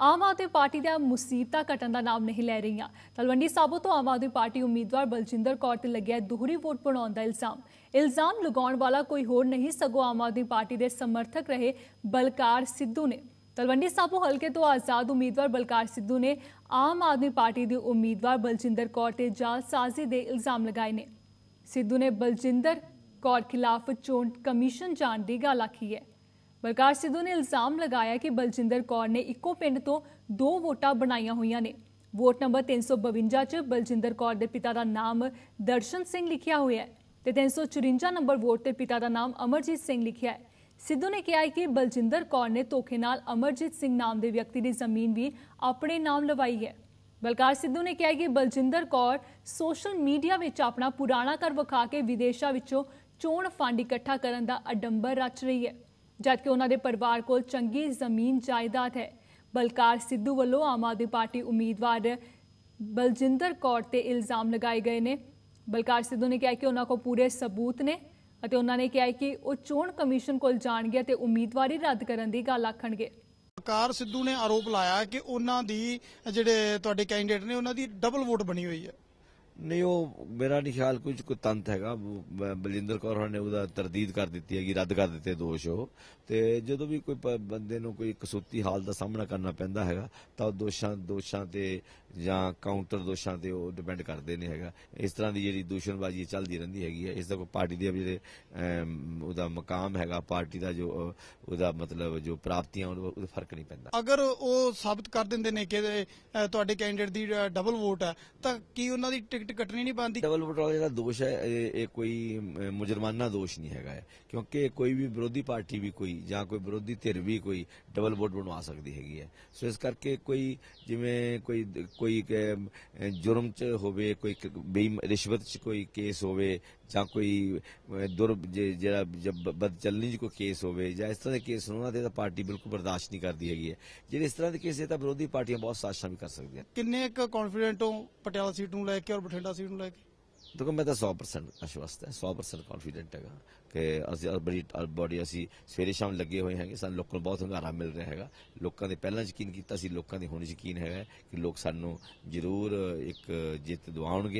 Aam Aadmi party ਦੀਆਂ ਮੁਸੀਬਤਾਂ ਘਟਣ ਦਾ ਨਾਮ ਨਹੀਂ ਲੈ ਰਹੀਆਂ। ਤਲਵੰਡੀ ਸਾਬੋ ਤੋਂ ਆਮ ਆਦਮੀ ਪਾਰਟੀ ਉਮੀਦਵਾਰ ਬਲਜਿੰਦਰ ਕੌਰ ਤੇ ਲੱਗਿਆ ਦੋਹਰੀ ਵੋਟ ਬਣਾਉਣ ਦਾ ਇਲਜ਼ਾਮ। ਇਲਜ਼ਾਮ ਲਗਾਉਣ ਵਾਲਾ ਕੋਈ ਹੋਰ ਨਹੀਂ, ਸਗੋਂ ਆਮ ਆਦਮੀ ਪਾਰਟੀ ਦੇ ਸਮਰਥਕ ਰਹੇ ਬਲਕਾਰ ਸਿੱਧੂ ਨੇ। ਤਲਵੰਡੀ ਸਾਬੋ ਹਲਕੇ ਤੋਂ ਆਜ਼ਾਦ ਉਮੀਦਵਾਰ ਬਲਕਾਰ ਸਿੱਧੂ ਨੇ ਆਮ ਆਦਮੀ ਪਾਰਟੀ ਦੀ ਉਮੀਦਵਾਰ ਬਲਜਿੰਦਰ ਕੌਰ ਤੇ ਜਾਲਸਾਜ਼ੀ ਦੇ ਇਲਜ਼ਾਮ ਲਗਾਏ ਨੇ। ਸਿੱਧੂ ਨੇ ਬਲਜਿੰਦਰ ਕੌਰ ਖਿਲਾਫ ਚੋਣ ਕਮਿਸ਼ਨ ਜਾਣ ਦੀ ਗੱਲ ਆਖੀ ਹੈ। ਬਲਕਾਰ ਸਿੱਧੂ ਨੇ ਇਲਜ਼ਾਮ ਲਗਾਇਆ ਕਿ ਬਲਜਿੰਦਰ ਕੌਰ ਨੇ ਇੱਕੋ ਪਿੰਡ ਤੋਂ ਦੋ ਵੋਟਾਂ ਬਣਾਈਆਂ ਹੋਈਆਂ ਨੇ। ਵੋਟ ਨੰਬਰ 352 'ਚ ਬਲਜਿੰਦਰ ਕੌਰ ਦੇ ਪਿਤਾ ਦਾ ਨਾਮ ਦਰਸ਼ਨ ਸਿੰਘ ਲਿਖਿਆ ਹੋਇਆ ਹੈ ਤੇ 354 ਨੰਬਰ ਵੋਟ ਤੇ ਪਿਤਾ ਦਾ ਨਾਮ ਅਮਰਜੀਤ ਸਿੰਘ ਲਿਖਿਆ ਹੈ। ਸਿੱਧੂ ਨੇ ਕਿਹਾ ਕਿ ਬਲਜਿੰਦਰ ਕੌਰ ਨੇ ਧੋਖੇ ਨਾਲ ਅਮਰਜੀਤ ਸਿੰਘ ਨਾਮ ਦੇ ਵਿਅਕਤੀ ਦੀ ਜ਼ਮੀਨ ਵੀ ਆਪਣੇ ਨਾਮ ਲਵਾਈ ਹੈ। ਬਲਕਾਰ ਸਿੱਧੂ ਨੇ ਕਿਹਾ ਕਿ ਬਲਜਿੰਦਰ ਕੌਰ ਸੋਸ਼ਲ ਮੀਡੀਆ ਵਿੱਚ ਆਪਣਾ ਪੁਰਾਣਾ ਘਰ ਵਿਖਾ ਕੇ ਵਿਦੇਸ਼ਾਂ ਵਿੱਚੋਂ ਚੋਣ ਫੰਡ ਇਕੱਠਾ ਕਰਨ ਦਾ ਅਡੰਬਰ ਰਚ ਰਹੀ ਹੈ। ਜਦਕਿ ਉਹਨਾਂ ਦੇ ਪਰਿਵਾਰ ਕੋਲ ਚੰਗੀ ਜ਼ਮੀਨ ਜਾਇਦਾਦ ਹੈ। ਬਲਕਾਰ ਸਿੱਧੂ ਵੱਲੋਂ ਆਮ ਆਦਮੀ ਪਾਰਟੀ ਉਮੀਦਵਾਰ ਬਲਜਿੰਦਰ ਕੌਰ ਤੇ ਇਲਜ਼ਾਮ ਲਗਾਏ ਗਏ ਨੇ। ਬਲਕਾਰ ਸਿੱਧੂ ਨੇ ਕਿਹਾ ਕਿ ਉਹਨਾਂ ਕੋਲ ਪੂਰੇ ਸਬੂਤ ਨੇ ਅਤੇ ਉਹਨਾਂ ਨੇ ਕਿਹਾ ਕਿ ਉਹ ਚੋਣ ਕਮਿਸ਼ਨ ਕੋਲ ਜਾਣਗੇ ਤੇ ਉਮੀਦਵਾਰੀ ਰੱਦ ਕਰਨ ਦੀ ਗੱਲ ਆਖਣਗੇ। ਬਲਕਾਰ ਸਿੱਧੂ ਨੇ ਆਰੋਪ ਲਾਇਆ ਕਿ ਉਹਨਾਂ ਦੀ ਜਿਹੜੇ ਤੁਹਾਡੇ ਕੈਂਡੀਡੇਟ ਨੇ, ਉਹਨਾਂ ਦੀ ਡਬਲ ਵੋਟ ਬਣੀ ਹੋਈ ਹੈ। ਨਹੀਂ, ਉਹ ਮੇਰਾ ਨਹੀਂ ਖਿਆਲ ਕੁਝ ਕੋਈ ਤੰਤ ਹੈਗਾ। ਬਲਿੰਦਰ ਕੌਰ ਹੋਰਾਂ ਨੇ ਉਹਦਾ ਤਰਦੀਦ ਕਰ ਦਿੱਤੀ ਹੈਗੀ, ਰੱਦ ਕਰ ਦਿੱਤੇ ਦੋਸ਼ ਉਹ ਤੇ ਜਦੋਂ ਵੀ ਕੋਈ ਬੰਦੇ ਨੂੰ ਕੋਈ ਕਸੂਤੀ ਹਾਲ ਦਾ ਸਾਹਮਣਾ ਕਰਨਾ ਪੈਂਦਾ ਹੈਗਾ, ਤਾਂ ਉਹ ਦੋਸ਼ਾਂ ਦੋਸ਼ਾਂ ਤੇ ਜਾਂ ਕਾਊਂਟਰ ਦੋਸ਼ਾਂ ਤੇ ਉਹ ਡਿਪੈਂਡ ਕਰਦੇ ਨੇ ਹੈਗਾ। ਇਸ ਤਰ੍ਹਾਂ ਦੀ ਜਿਹੜੀ ਦੂਸ਼ਣਬਾਜ਼ੀ ਚੱਲਦੀ ਰਹਿੰਦੀ ਹੈਗੀ ਹੈ। ਇਸ ਦਾ ਕੋਈ ਪਾਰਟੀ ਦੇ ਜਿਹੜੇ ਉਹਦਾ ਮਕਾਮ ਹੈਗਾ ਪਾਰਟੀ ਦਾ ਜੋ ਉਹਦਾ ਮਤਲਬ ਜੋ ਪ੍ਰਾਪਤੀਆਂ ਉਹਦਾ ਉਹਦਾ ਫ਼ਰਕ ਨਹੀਂ ਪੈਂਦਾ। ਅਗਰ ਉਹ ਸਾਬਤ ਕਰ ਦਿੰਦੇ ਨੇ ਕਿ ਤੁਹਾਡੇ ਕੈਂਡੀਡੇਟ ਦੀ ਡਬਲ ਵੋਟ ਹੈ ਤਾਂ ਕੀ ਉਹਨਾਂ ਦੀ ਟਿਕਟ ਕੱਟਣੀ ਨਹੀਂ ਬਣਦੀ? ਡਬਲ ਵੋਟ ਵਾਲਾ ਜਿਹੜਾ ਦੋਸ਼ ਹੈ ਇਹ ਕੋਈ ਮੁਜਰਮਾਨਾ ਦੋਸ਼ ਨਹੀਂ ਹੈਗਾ ਕਿਉਂਕਿ ਕੋਈ ਵੀ ਵਿਰੋਧੀ ਪਾਰਟੀ ਵੀ ਕੋਈ ਜਾਂ ਕੋਈ ਵਿਰੋਧੀ ਧਿਰ ਵੀ ਕੋਈ ਡਬਲ ਵੋਟ ਬਣਵਾ ਸਕਦੀ ਹੈਗੀ ਹੈ। ਸੋ ਇਸ ਕਰਕੇ ਕੋਈ ਜਿਵੇਂ ਕੋਈ ਕੋਈ ਜੁਰਮ ਚ ਹੋਵੇ, ਕੋਈ ਬੇਈਮ, ਰਿਸ਼ਵਤ ਚ ਕੋਈ ਕੇਸ ਹੋਵੇ, ਜਾਂ ਕੋਈ ਦੁਰ ਜਿਹੜਾ ਜਬ ਬਦਚਲਨੀ ਚ ਕੋਈ ਕੇਸ ਹੋਵੇ, ਜਾਂ ਇਸ ਤਰ੍ਹਾਂ ਦੇ ਕੇਸ ਹੋਣ ਉਹਨਾਂ ਤੇ ਤਾਂ ਪਾਰਟੀ ਬਿਲਕੁਲ ਬਰਦਾਸ਼ਤ ਨਹੀਂ ਕਰਦੀ ਹੈਗੀ ਹੈ। ਜਿਹੜੇ ਇਸ ਤਰ੍ਹਾਂ ਦੇ ਕੇਸ ਹੈ ਤਾਂ ਵਿਰੋਧੀ ਪਾਰਟੀਆਂ ਬਹੁਤ ਸਾਜ਼ਿਸ਼ਾਂ ਵੀ ਕਰ ਸਕਦੀਆਂ। ਕਿੰਨੇ ਕੁ ਕੌਨਫੀਡੈਂਟ ਹੋ ਪਟਿਆਲਾ ਸੀਟ ਨੂੰ ਲੈ ਕੇ ਔਰ ਬਠਿੰਡਾ ਸੀਟ ਨੂੰ ਲੈ ਕੇ? ਦੇਖੋ, ਮੈਂ ਤਾਂ 100% ਅਸ਼ਵਸਤ ਹੈ 100% ਕੌਨਫੀਡੈਂਟ ਹੈਗਾ ਕਿ ਅਸੀਂ ਬੜੀ ਬੜੀ ਅਸੀਂ ਸਵੇਰੇ ਸ਼ਾਮ ਲੱਗੇ ਹੋਏ ਹੈਗੇ, ਸਾਨੂੰ ਲੋਕਾਂ ਨੂੰ ਬਹੁਤ ਹੰਗਾਰਾ ਮਿਲ ਰਿਹਾ ਹੈਗਾ। ਲੋਕਾਂ ਦੇ ਪਹਿਲਾਂ ਯਕੀਨ ਕੀਤਾ ਸੀ, ਲੋਕਾਂ ਦੇ ਹੁਣ ਯਕੀਨ ਹੈਗਾ ਕਿ ਲੋਕ ਸਾਨੂੰ ਜ਼ਰੂਰ ਇੱਕ ਜਿੱਤ ਦਿਵਾਉਣਗੇ।